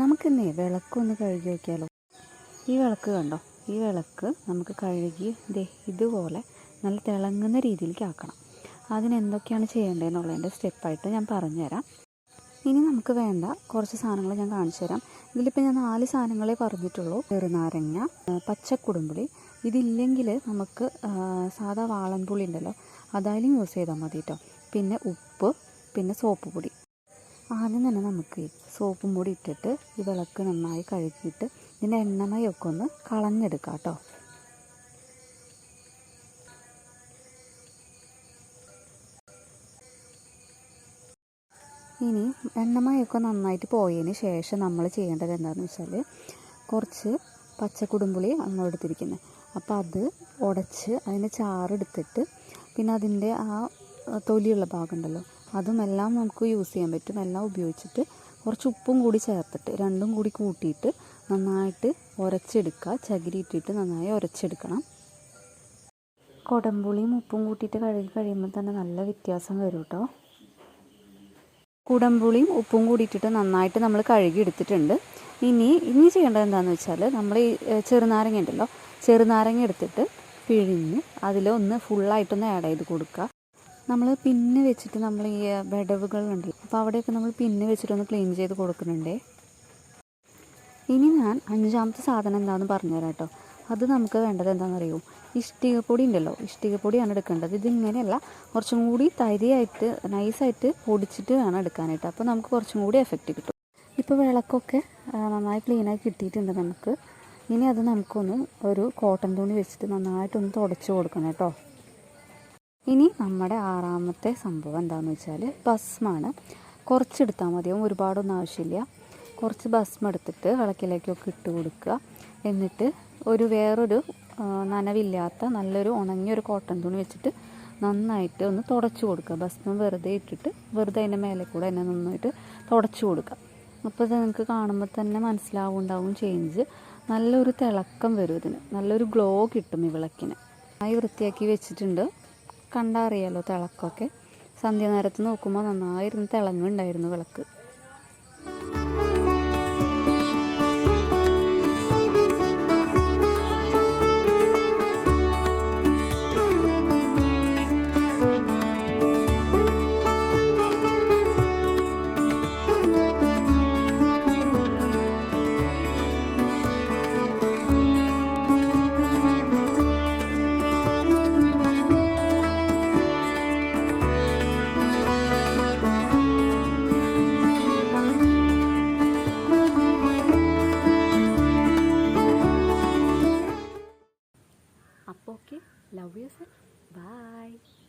നമുക്കിന്നേ വിളക്കൊന്ന് കഴുകി നോക്കിയാലോ? ഈ വിളക്ക് കണ്ടോ? ഈ വിളക്ക് നമുക്ക് കഴുകി ദേ ഇതുപോലെ നല്ല തിളങ്ങുന്ന രീതിയിലേക്ക് ആക്കണം. അതിനെന്തൊക്കെയാണ് ചെയ്യേണ്ടതെന്നുള്ളതിന്റെ സ്റ്റെപ്പായിട്ട് ഞാൻ പറഞ്ഞുതരാം. ഇനി നമുക്ക് വേണ്ട കുറച്ച് സാധനങ്ങൾ ഞാൻ കാണിച്ചു തരാം ഇതിലിപ്പോൾ ഞാൻ നാല് സാധനങ്ങളെ പറഞ്ഞിട്ടുള്ളൂ. ചെറുനാരങ്ങ നാരങ്ങ പച്ചക്കുടുമ്പുളി ഇതില്ലെങ്കിൽ നമുക്ക് സാധാ വാളൻപുളി ഉണ്ടല്ലോ അതായാലും യൂസ് ചെയ്താൽ മതി കേട്ടോ പിന്നെ ഉപ്പ് പിന്നെ സോപ്പ് പൊടി. ആദ്യം തന്നെ നമുക്ക് സോപ്പും കൂടി ഇട്ടിട്ട് ഈ വിളക്ക് നന്നായി കഴുകിയിട്ട് ഇതിന്റെ എണ്ണമയൊക്കെ ഒന്ന് കളഞ്ഞെടുക്കാം കേട്ടോ. ഇനി എണ്ണമയൊക്കെ നന്നായിട്ട് പോയതിന് ശേഷം നമ്മൾ ചെയ്യേണ്ടത് എന്താണെന്ന് വെച്ചാൽ കുറച്ച് പച്ചക്കുടുമ്പുളി അങ്ങോട്ട് എടുത്തിരിക്കുന്നത് അപ്പോൾ അത് ഉടച്ച് അതിന്റെ ചാറെടുത്തിട്ട് പിന്നെ അതിന്റെ ആ തൊലിയുള്ള ഭാഗം ഉണ്ടല്ലോ അതും എല്ലാം നമുക്ക് യൂസ് ചെയ്യാൻ പറ്റും. എല്ലാം ഉപയോഗിച്ചിട്ട് കുറച്ച് ഉപ്പും കൂടി ചേർത്തിട്ട് രണ്ടും കൂടി കൂട്ടിയിട്ട് നന്നായിട്ട് ഉരച്ചെടുക്കുക ചകിരി ഇട്ടിട്ട് നന്നായി ഉരച്ചെടുക്കണം കുടംപുളിയും ഉപ്പും കൂട്ടിയിട്ട് കഴുകി കഴിയുമ്പോൾ തന്നെ നല്ല വ്യത്യാസം വരും കേട്ടോ കുടംപുളിയും ഉപ്പും കൂടിയിട്ടിട്ട് നന്നായിട്ട് നമ്മൾ കഴുകി എടുത്തിട്ടുണ്ട്. ഇനി ഇനി ചെയ്യേണ്ടത് എന്താണെന്ന് വെച്ചാൽ നമ്മൾ ഈ ചെറുനാരങ്ങ ഉണ്ടല്ലോ. ചെറുനാരങ്ങ എടുത്തിട്ട് പിഴിഞ്ഞ് അതിലൊന്ന് ഫുള്ളായിട്ടൊന്ന് ആഡ് ചെയ്ത് കൊടുക്കുക. നമ്മൾ പിന്ന് വെച്ചിട്ട് നമ്മൾ ഈ വിടവുകളുണ്ടല്ലോ. അപ്പോൾ അവിടെയൊക്കെ നമ്മൾ പിന്നെ വെച്ചിട്ട് ഒന്ന് ക്ലീൻ ചെയ്ത് കൊടുക്കുന്നുണ്ട്. ഇനി ഞാൻ അഞ്ചാമത്തെ സാധനം എന്താണെന്ന് പറഞ്ഞുതരാം കേട്ടോ. അത് നമുക്ക് വേണ്ടത് എന്താണെന്ന് അറിയോ ഇഷ്ടികപ്പൊടി ഉണ്ടല്ലോ. ഇഷ്ടികപ്പൊടിയാണ് എടുക്കേണ്ടത്. ഇതിങ്ങനെയല്ല കുറച്ചും കൂടി തരിയായിട്ട് നൈസായിട്ട് പൊടിച്ചിട്ട് വേണം എടുക്കാനായിട്ട്. അപ്പോൾ നമുക്ക് കുറച്ചും കൂടി എഫക്റ്റ് കിട്ടും. ഇപ്പോൾ വിളക്കൊക്കെ നന്നായി ക്ലീനായി കിട്ടിയിട്ടുണ്ട് നമുക്ക്. ഇനി അത് നമുക്കൊന്ന് ഒരു കോട്ടൺ തുണി വെച്ചിട്ട് നന്നായിട്ടൊന്ന് തുടച്ച് കൊടുക്കണം കേട്ടോ. ഇനി നമ്മുടെ ആറാമത്തെ സംഭവം എന്താണെന്ന് വെച്ചാൽ ഭസ്മാണ്. കുറച്ചെടുത്താൽ മതിയാവും ഒരുപാടൊന്നും ആവശ്യമില്ല. കുറച്ച് ഭസ്മം എടുത്തിട്ട് വിളക്കിലേക്കൊക്കെ ഇട്ട് കൊടുക്കുക. എന്നിട്ട് ഒരു വേറൊരു നനവില്ലാത്ത നല്ലൊരു ഉണങ്ങിയൊരു കോട്ടൺ തുണി വെച്ചിട്ട് നന്നായിട്ട് ഒന്ന് തുടച്ചു കൊടുക്കുക. ഭസ്മം വെറുതെ ഇട്ടിട്ട് വെറുതെ അതിന്റെ മേലെ കൂടെ എന്നെ നന്നായിട്ട് തുടച്ചു കൊടുക്കുക. അപ്പോൾ ഇത് നിങ്ങൾക്ക് കാണുമ്പോൾ തന്നെ മനസ്സിലാവുണ്ടാവും ചേഞ്ച് നല്ലൊരു തിളക്കം വരും ഇതിന്. നല്ലൊരു ഗ്ലോ കിട്ടും ഈ വിളക്കിന്. ആയി വൃത്തിയാക്കി വെച്ചിട്ടുണ്ട്. കണ്ടാൽ തിളക്കമൊക്കെ. സന്ധ്യ നേരത്ത് നോക്കുമ്പോൾ നന്നായിരുന്നു തിളങ്ങുണ്ടായിരുന്നു വിളക്ക്. love you yourself bye.